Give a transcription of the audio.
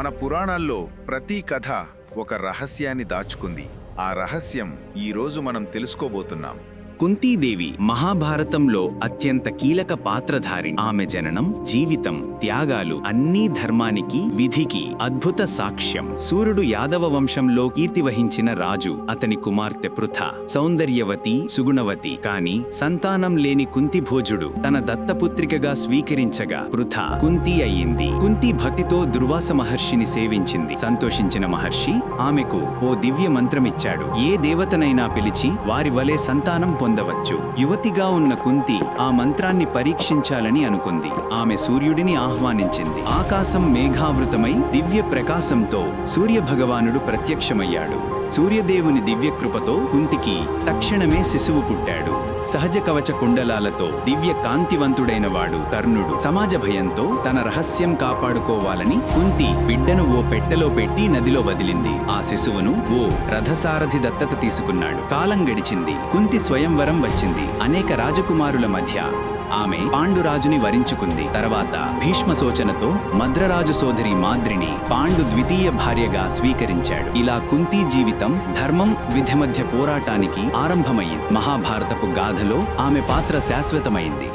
మన పురాణాల్లో ప్రతి కథ ఒక రహస్యాన్ని దాచుకుంది. ఆ రహస్యం ఈరోజు మనం తెలుసుకోబోతున్నాం. కుంతీదేవి మహాభారతంలో అత్యంత కీలక పాత్రధారి. ఆమె జననం జీవితం త్యాగాలు అన్నీ ధర్మానికి విధికి అద్భుత సాక్ష్యం. సూర్యుడు యాదవ వంశంలో కీర్తి వహించిన రాజు అతని కుమార్తె పృథ సౌందర్యవతి సుగుణవతి. కాని సంతానం లేని కుంతిభోజుడు తన దత్తపుత్రికగా స్వీకరించగా పృథ కుంతి అయ్యింది. కుంతి భక్తితో దుర్వాస మహర్షిని సేవించింది. సంతోషించిన మహర్షి ఆమెకు ఓ దివ్య మంత్రమిచ్చాడు ఏ దేవతనైనా పిలిచి వారి వలె సంతానం పొందవచ్చు. యువతిగా ఉన్న కుంతి ఆ మంత్రాన్ని పరీక్షించాలని అనుకుంది. ఆమె సూర్యుడిని ఆహ్వానించింది. ఆకాశం మేఘావృతమై దివ్య ప్రకాశంతో సూర్య భగవానుడు ప్రత్యక్షమయ్యాడు. సూర్యదేవుని దివ్యకృపతో కుంతికి తక్షణమే శిశువు పుట్టాడు. సహజ కవచ కుండలాలతో దివ్య కాంతివంతుడైన వాడు కర్ణుడు సమాజ భయంతో తన రహస్యం కాపాడుకోవాలని కుంతి బిడ్డను ఓ పెట్టెలో పెట్టి నదిలో వదిలింది. ఆ శిశువును ఓ రథసారథి దత్తత తీసుకున్నాడు. కాలం గడిచింది. కుంతి స్వయం స్వయంవరం వచ్చింది. అనేక రాజకుమారుల మధ్య ఆమె పాండురాజుని వరించుకుంది. తర్వాత భీష్మ సోచనతో మద్రరాజు సోదరి మాద్రిని పాండు ద్వితీయ భార్యగా స్వీకరించాడు. ఇలా కుంతి జీవితం ధర్మం విధి మధ్య పోరాటానికి ఆరంభమైంది. మహాభారతపు గాథలో ఆమె పాత్ర శాశ్వతమైంది.